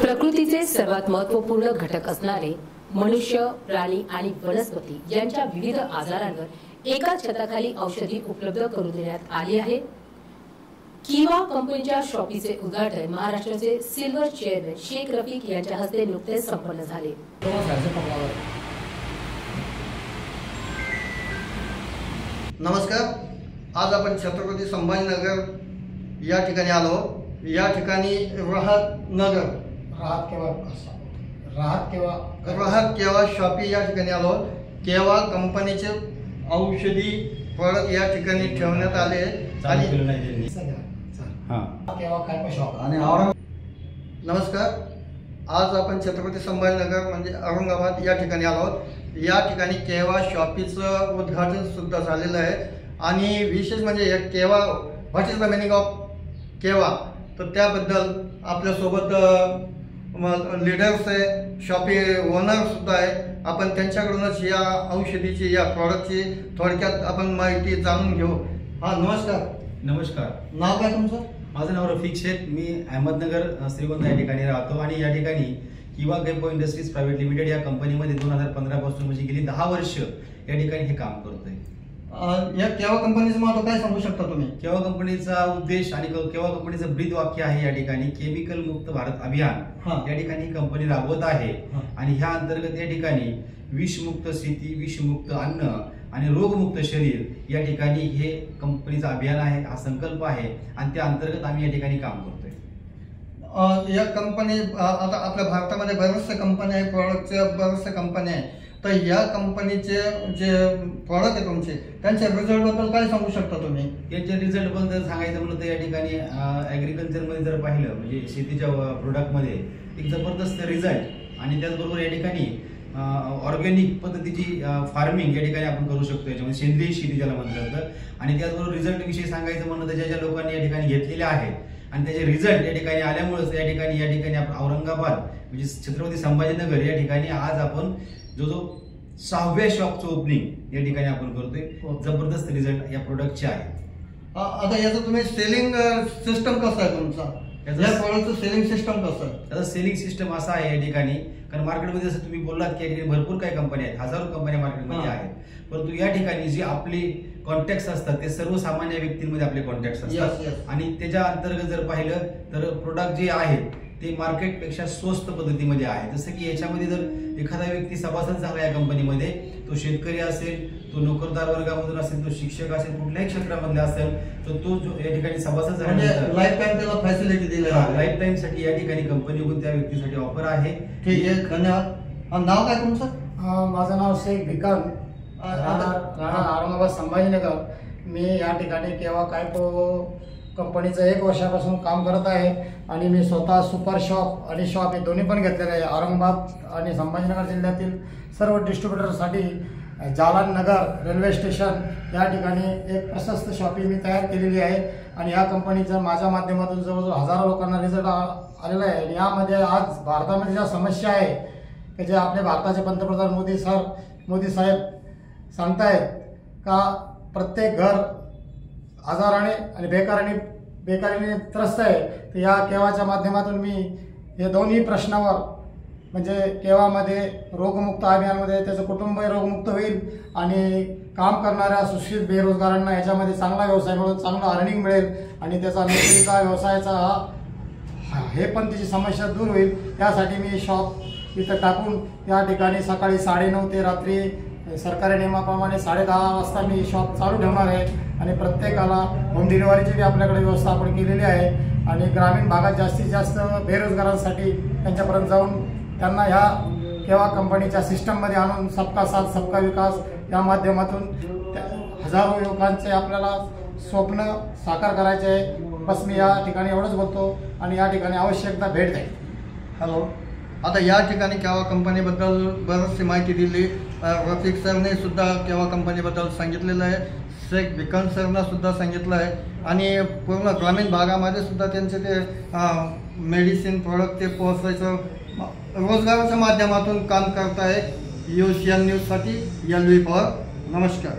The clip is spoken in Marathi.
प्रकृतीचे सर्वात महत्त्वपूर्ण घटक असणारे मनुष्य प्राणी आणि वनस्पती यांच्या विविध आजारांवर एकाच छताखाली औषधी उपलब्ध करून देण्यात आली आहे. किवा कंपनीच्या शॉपीचे उद्घाटन महाराष्ट्राचे सिल्वर चेअरमॅन शेख रफीक यांच्या हस्ते नुकतेच संपन्न झाले. नमस्कार. आज आपण छत्रपती संभाजीनगर या ठिकाणी आलो. या ठिकाणी राहत नगर. राहत केव्हा राहत केव्हा राहत केवा शॉपी या ठिकाणी आलो? केवा कंपनीचे औषधी प्रॉडक्ट या ठिकाणी ठेवण्यात आले? आणि केव्हा काय पण शॉप आणि औरंग नमस्कार. आज आपण छत्रपती संभाजीनगर म्हणजे औरंगाबाद या ठिकाणी आलो. आहोत या ठिकाणी केवा शॉपीचं उद्घाटन सुद्धा झालेलं आहे. आणि विशेष म्हणजे या केवा what is the meaning of केवा तर त्याबद्दल आपल्यासोबत लिडर्स आहे शॉपी ओनर सुद्धा आहे. आपण त्यांच्याकडूनच या औषधीची या प्रॉडक्टची थोडक्यात आपण माहिती जाणून घेऊ. हा नमस्कार. नमस्कार. नाव काय तुमचं? माझं नाव रफिक शेख. मी अहमदनगर श्रीगोंदा या ठिकाणी राहतो आणि या ठिकाणी किवा गेपो इंडस्ट्रीज प्रायव्हेट लिमिटेड या कंपनीमध्ये दोन हजार पंधरा पासून म्हणजे गेली दहा वर्ष या ठिकाणी हे काम करतोय. या केवा कंपनीचं महत्त्व काय सांगू शकता तुम्ही? केव्हा कंपनीचा उद्देश आणि केव्हा कंपनीचं ब्रीद वाक्य आहे या ठिकाणी केमिकल मुक्त भारत अभियान. हा. या ठिकाणी कंपनी राबवत आहे. आणि ह्या अंतर्गत या ठिकाणी विषमुक्त शेती विषमुक्त अन्न आणि रोगमुक्त शरीर या ठिकाणी हे कंपनीचं अभियान आहे हा संकल्प आहे. आणि त्या अंतर्गत आम्ही या ठिकाणी काम करतोय. या कंपनी आता आपल्या भारतामध्ये बऱ्याचशा कंपन्या आहे प्रॉडक्टच्या बऱ्याचशा कंपन्या आहे तर या कंपनीचे जे प्रॉडक्ट आहे तुमचे त्यांच्या रिझल्टबद्दल काय सांगू शकता तुम्ही? याच्या रिझल्ट जर सांगायचं म्हणलं तर या ठिकाणी ॲग्रिकल्चरमध्ये जर पाहिलं म्हणजे शेतीच्या प्रोडक्टमध्ये एक जबरदस्त रिझल्ट आणि त्याचबरोबर या ठिकाणी ऑर्गॅनिक पद्धतीची फार्मिंग या ठिकाणी आपण करू शकतो. याच्यामध्ये सेंद्रिय शेती ज्याला म्हटलं तर आणि त्याचबरोबर रिझल्ट विषयी सांगायचं म्हणलं तर ज्या ज्या लोकांनी या ठिकाणी घेतलेल्या आहेत आणि त्याचे रिझल्ट या ठिकाणी आल्यामुळेच या ठिकाणी या ठिकाणी आपण औरंगाबाद म्हणजे छत्रपती संभाजीनगर या ठिकाणी आज आपण जो जो सहाव्या शॉपचं ओपनिंग या ठिकाणी आपण करतोय हो. जबरदस्त रिझल्ट या प्रोडक्टचे आहे अं, आता याचं तुम्ही सेलिंग सिस्टम कसं आहे तुमचा या सेलिंग सिस्टम कसं? आहे त्याचा सेलिंग सिस्टम असा आहे या ठिकाणी. कारण मार्केटमध्ये जसं तुम्ही बोललात की या ठिकाणी भरपूर काही कंपन्या आहेत. हजारो कंपन्या मार्केटमध्ये. आहेत. परंतु या ठिकाणी जे आपले कॉन्टॅक्ट असतात ते सर्वसामान्य व्यक्तींमध्ये आपले कॉन्टॅक्ट Yes, असतात. आणि त्याच्या अंतर्गत जर पाहिलं तर प्रोडक्ट जे आहेत ते मार्केटपेक्षा स्वस्त पद्धतीमध्ये आहे. जसं की याच्यामध्ये जर एखादा व्यक्ती सभासद झाला या कंपनीमध्ये तो शेतकरी असेल तो नोकरदार वर्गामधून असेल तो शिक्षक असेल कुठल्याही क्षेत्रामधला असेल तर तो जो या ठिकाणी सभासद म्हणजे झाल्यानंतर लाईफ टाईम त्याला फॅसिलिटी दिली आहे. लाईफ टाईमसाठी या ठिकाणी कंपनीकडून त्या व्यक्तीसाठी ऑफर आहे. ठीक आहे धन्यवाद. अं, नाव काय तुमचं? अं, माझं नाव शेख भिकम राहणार राहणार औरंगाबाद संभाजीनगर. मी या ठिकाणी केव्हा काय तो कंपनीचं एक वर्षापासून काम करत आहे आणि मी स्वतः सुपर शॉप आणि शॉप हे दोन्ही पण घेतलेले आहे. औरंगाबाद आणि संभाजीनगर जिल्ह्यातील सर्व डिस्ट्रीब्युटरसाठी जालन नगर रेल्वे स्टेशन या ठिकाणी एक प्रशस्त शॉपिंग मी तयार केलेली आहे. आणि या कंपनीचं माझ्या माध्यमातून जवळजवळ हजारो लोकांना रिझल्ट आलेला आहे. आणि यामध्ये आज भारतामध्ये ज्या समस्या आहे की जे आपले भारताचे पंतप्रधान मोदी सर मोदी साहेब सांगतायत का प्रत्येक घर आजाराने आणि बेकाराने बेकारीने त्रस्त आहे तर या केव्हाच्या माध्यमातून मी हे दोन्ही प्रश्नावर म्हणजे केव्हामध्ये रोगमुक्त अभियानमध्ये त्याचं कुटुंबही रोगमुक्त होईल आणि काम करणाऱ्या सुशिक्षित बेरोजगारांना याच्यामध्ये चांगला व्यवसाय मिळून चांगला अर्निंग मिळेल आणि त्याचा नोकरीचा व्यवसायाचा हा हा- हे पण तिची समस्या दूर होईल. त्यासाठी मी शॉप इथं टाकून या ठिकाणी सकाळी साडेनऊ ते रात्री सरकारी नियमाप्रमाणे साडेदहा वाजता मी शॉप चालू ठेवणार आहे. आणि प्रत्येकाला होम डिलिव्हरीची बी आपल्याकडे व्यवस्था आपण केलेली आहे. आणि ग्रामीण भागात जास्तीत जास्त बेरोजगारांसाठी त्यांच्यापर्यंत जाऊन त्यांना ह्या केव्हा कंपनीच्या सिस्टममध्ये आणून सबका साथ सबका विकास या माध्यमातून त्या- हजारो युवकांचे आपल्याला स्वप्न साकार करायचे आहे. बस मी या ठिकाणी एवढंच बोलतो आणि या ठिकाणी आवश्यकता भेट द्या. हॅलो आता या ठिकाणी केव्हा कंपनीबद्दल बरीचशी माहिती दिली. रफिक सरने सुद्धा केव्हा कंपनीबद्दल सांगितलेलं आहे. शेख बिकन सरनं सुद्धा सांगितलं आहे. आणि पूर्ण ग्रामीण भागामध्ये सुद्धा त्यांचे ते मेडिसिन प्रोडक्ट ते पोहोचायचं रोजगाराच्या माध्यमातून काम करत आहे यू सी एन न्यूजसाठी एल व्ही पॉवर नमस्कार.